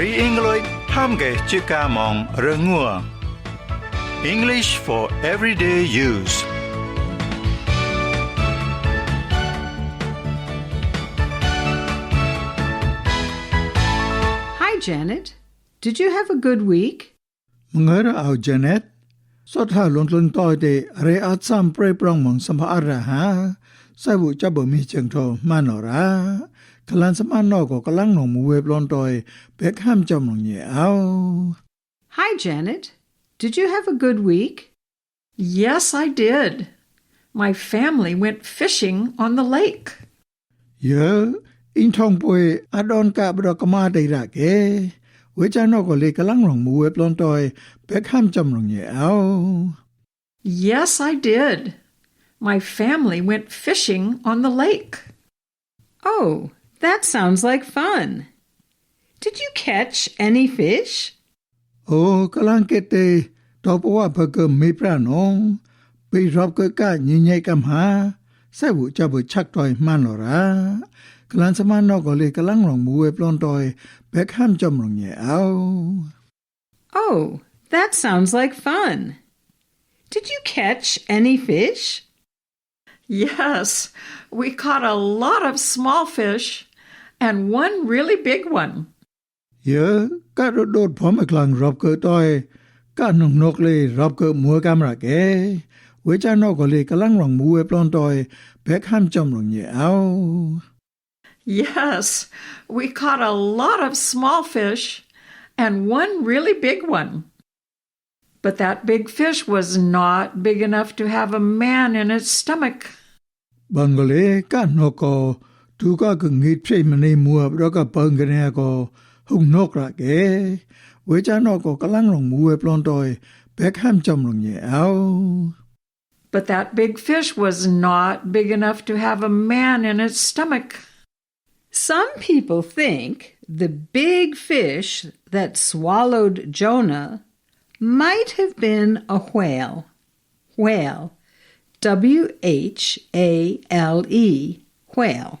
រីអ៊ីងលុយហាំកែជាកាមងរើងួរ English for everyday use ហើយ Janet Did you have a good week? ងើរអោ Janet សតហាលុនលុនតយទេរេអាសាំប្រេប្រងមងសម្ភារៈហាសើបុចបមីជាងធម៉ានរ៉ា Sai bu cha bo mi cheng tho ma no ra. Kalan sam an no ko kalang no mu we plon toi be kham chom nong ye au. Hi, Janet. Did you have a good week? Yes, I did. My family went fishing on the lake. Ye in thong pwe adon ka bro ka ma dai ra ke. We no ko le kalang nong mu we plon toi be kham chom nong ye. Yes, I did. My family went fishing on the lake. Oh, that sounds like fun. Did you catch any fish? Oh, kalang ke te to wa pha ke me pra no. Pe rob ke ka nyi nyai kam ha. Sai bu cha bu chak toi man lo ra. Kalan sa man no ko le kalang rong mu we plon toi be kham chom rong ye au. Oh, that sounds like fun. Did you catch any fish? Yes, we caught a lot of small fish and one really big one. Ye ka ro dot pho ma klang rob ke toi. Ka nong nok le rob ke mu kam ra ke. We cha no ko le kalang rong mu we plon toi be kham chom rong ye au. Yes, we caught a lot of small fish and one really big one. But that big fish was not big enough to have a man in its stomach. Bangale ka no ko tu ka ku ngi phei mani mua ro ka pang ne ko hung nok ra ke ye au But that big fish was not big enough to have a man in its stomach. Some people think the big fish that swallowed Jonah might have been a whale. Whale. W H A L E. Whale.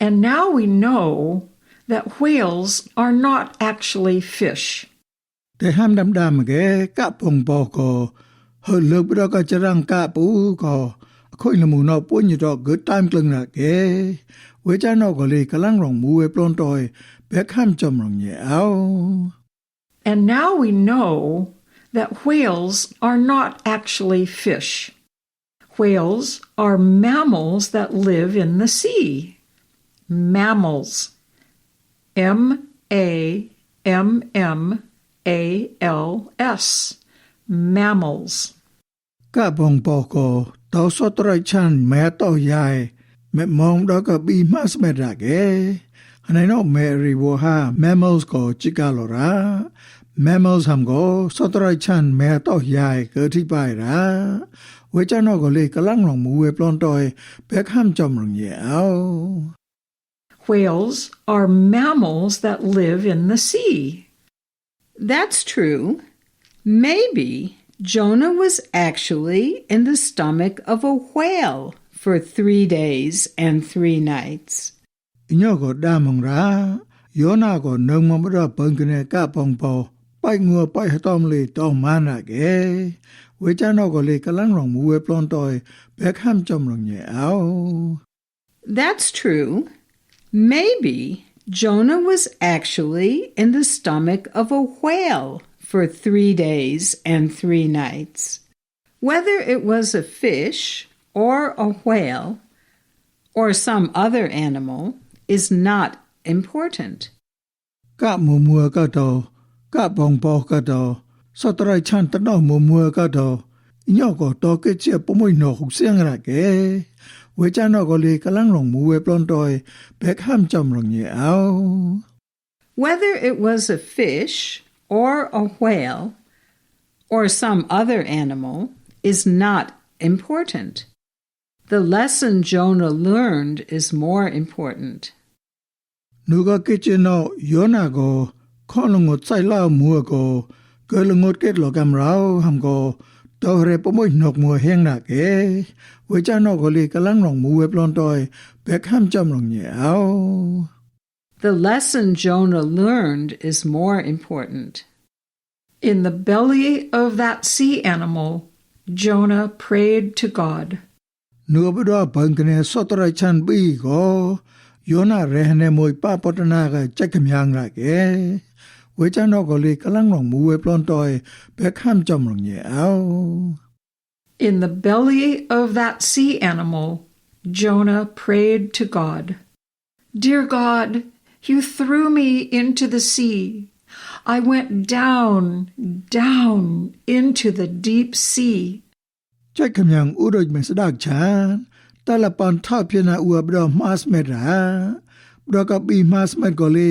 And now we know that whales are not actually fish. te ham dam dam ge ka pong po ko ho lo bro ka charang ka pu ko khoi la mu no pu ni do good time klung na ge we cha no ko le kalang rong mu we plon toi be kham chom rong ye au And now we know that whales are not actually fish. Whales are mammals that live in the sea. Mammals. M A M M A L S. Mammals. ka so chan me yai me mong bi me no wo ha mammals ko ra mammals ham go chan me yai thi bai ra Whales are mammals that live in the sea. That's true. Maybe Jonah was actually in the stomach of a whale for three days and three nights. inyo ko da mong ra yo na ko nong mo ra pang ka pong po pai ngo pai ha tom le to ma na ge we cha no ko le kalang rong mu we plon toi be kham chom rong ye au That's true. Maybe Jonah was actually in the stomach of a whale for three days and three nights. Whether it was a fish or a whale or some other animal is not important. ka mu mu ka to ka pong po ka to so trai chan ta no mu mu ka to inyo ko to ke che po mo no hu siang ra ge với cha nó gọi lì cả lăng lòng mù về plon rồi bẹc ham chồng lòng nhẹ áo. Whether it was a fish or a whale or some other animal is not important. The lesson Jonah learned is more important. Nuga kichino Yona go, kolongot sai lao mua go, kolongot ket lo cam rao ham go, tore pomoy nok mo heng na ke we cha no goli kalang long mu we plon toy bek ham cham long ye ao The lesson Jonah learned is more important. In the belly of that sea animal, Jonah prayed to God. Nu bdo bang ne sotra chan bi go Jonah rehne moy pa potna ga chek myang ra ke เวจานอกก็เลยกำลังหลงมูเวปลอนตอยเปข้ามจอมหลงเยเา In the belly of that sea animal, Jonah prayed to God. Dear God, you threw me into the sea. I went down, down into the deep sea. ใจคำยังอุดมสดากชานตาละปอนท่าเพียนาอัวบดอมาสเมราบดอกับบีมาสเมดกอลี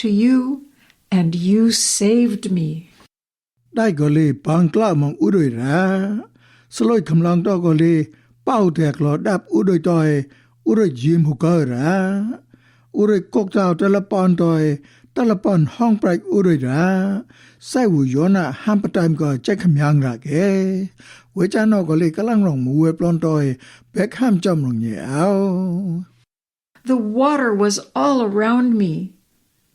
to you, and you saved me. Dai go le bang kla mong u doi ra. Kham lang to go le lo dap u doi toi u doi jim hu ra. U doi kok tao toi hong prai u doi ra. Sai wu ham pa time chai kham yang ra ke. Cha no go le kalang rong mu we plon toi bek ham rong ao. The water was all around me.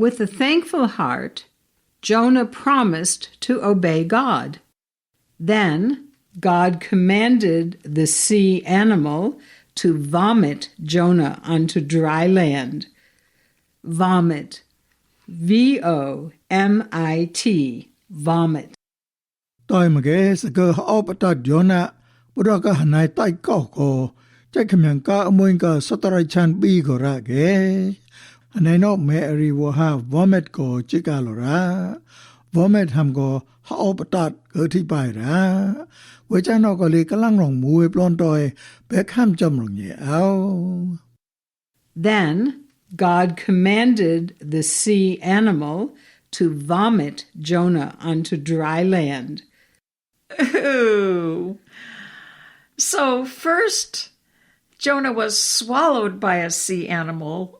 With a thankful heart, Jonah promised to obey God. Then God commanded the sea animal to vomit Jonah onto dry land. Vomit. V O M I T. Vomit. Toi mage saka opata Jonah buraka hanai tai ko ko. Chai kamyang ka amoin ka sotarai chan bi ra ge. I know Mary will have vomit go vomit go ra. Go. Then God commanded the sea animal to vomit Jonah onto dry land. Ooh. So first Jonah was swallowed by a sea animal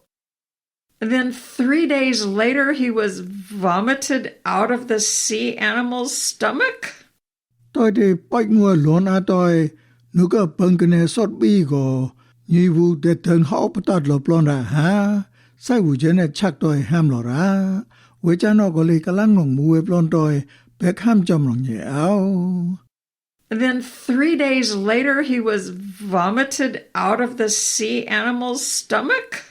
Then three days later, he was vomited out of the sea animal's stomach? Tôi đi bách mua lón á tôi, nếu có bằng cái này sót bi gò, như vụ để thân họ bắt tạt lộp lon ra ha, sai vụ chế này chắc tôi ham lọ ra, với cha nó có le cả lăng ngọng plon lon tôi, bé ham chồng lòng nhẹ áo. Then three days later, he was vomited out of the sea animal's stomach?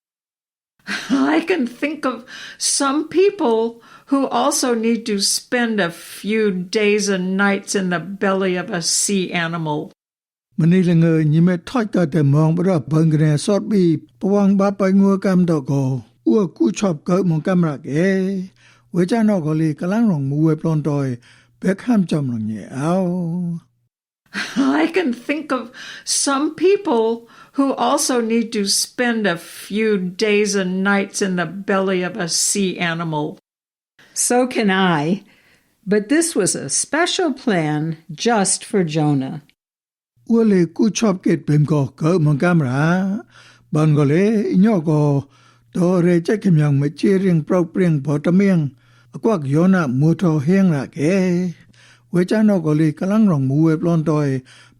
I can think of some people who also need to spend a few days and nights in the belly of a sea animal. មនីលងើញីមេថុចតតែមងប្របងគ្នេសតប៊ីពវងបាបៃងួកម្មតកោអ៊ូគូឆប់កើមងកម្មរកេវេចាណកលីកលាំងរងមួយប្លន់តយបេខាំចំរងញេអោ I can think of some people who also need to spend a few days and nights in the belly of a sea animal. So can I. But this was a special plan just for Jonah. Wale ku chop ket pem ko go mangamra bangole ko to re che kim yang me chi ring pro pring bo ta muto kwak yona mu င်ပရောပရင်ဘောတမင်းအကွက်ယောနာမူတော်ဟင်းရာကေဝေချာနော်ကိုလေကလန်းရောင်မူဝဲပလွန်တော့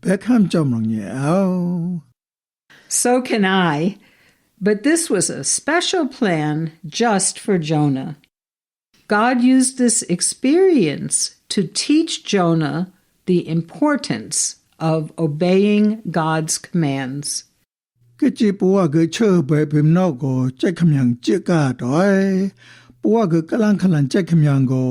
ဘက်ဟမ်ချမ်လငယ်အော So can I. But this was a special plan just for Jonah. God used this experience to teach Jonah the importance of obeying God's commands. ကကြည့်ပွားကချေဘယ်ပင်နောကိုချက်ခမြန်ချစ်ကတော့ပွားကကလန်ခလန်ချက်ခမြန်ကို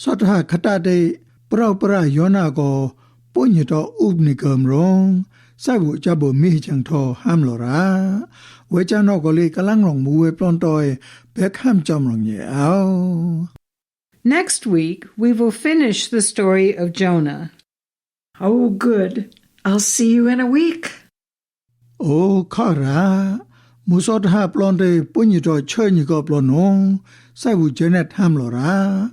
สัทธาคตะเตปรอปรายอนาก็ปุญญตออุปนิกรรมรงสาบุจะบ่มีจังทอห้ามหลอราเวจานอกก็เลยกำลังหลงมูเวปลอนตอยเปกห้ามจอมหลงเหยเอา Next week, we will finish the story of Jonah. Oh, good. I'll see you in a week. Oh, Kara. Musot ha blonde punyi to chönyi go blonon. Sai bu jenet ham lora.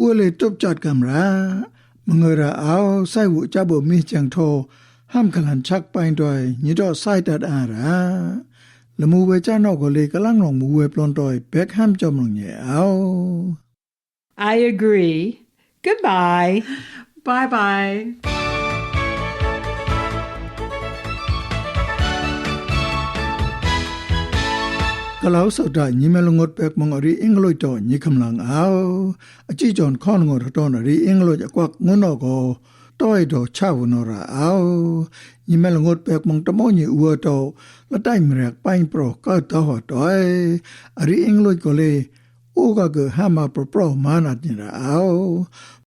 อ้วเลยตบจอดกำรามงเราเอาไส้วุจับบ่มีจังโทห้ามขลันชักไปด้วยญิดอไส้ตัดอาราละมูเวจ้านอกก็เลยกะลังหลงมูเวปลนตอยแบกห้ามจอมหลงเหยเอา I agree. Goodbye. Bye bye. ကလောက်စောတာညီမလငတ်ပက်မငရီအင်္ဂလိပ်တော့ညီခမလန်အောအကြည့်ကြွန်ခေါန်ငတ်တော့ရီအင်္ဂလိပ်အကွက်ငွနောကိုတော့ရတော့ချဝနောရာအောညီမလငတ်ပက်မတမောညီဦးတော့လတိုင်မရက်ပိုင်ပရောကတော့တော့ရီအင်္ဂလိပ်ကိုလေအိုကကဟာမပပရောမာနာတင်ရာအော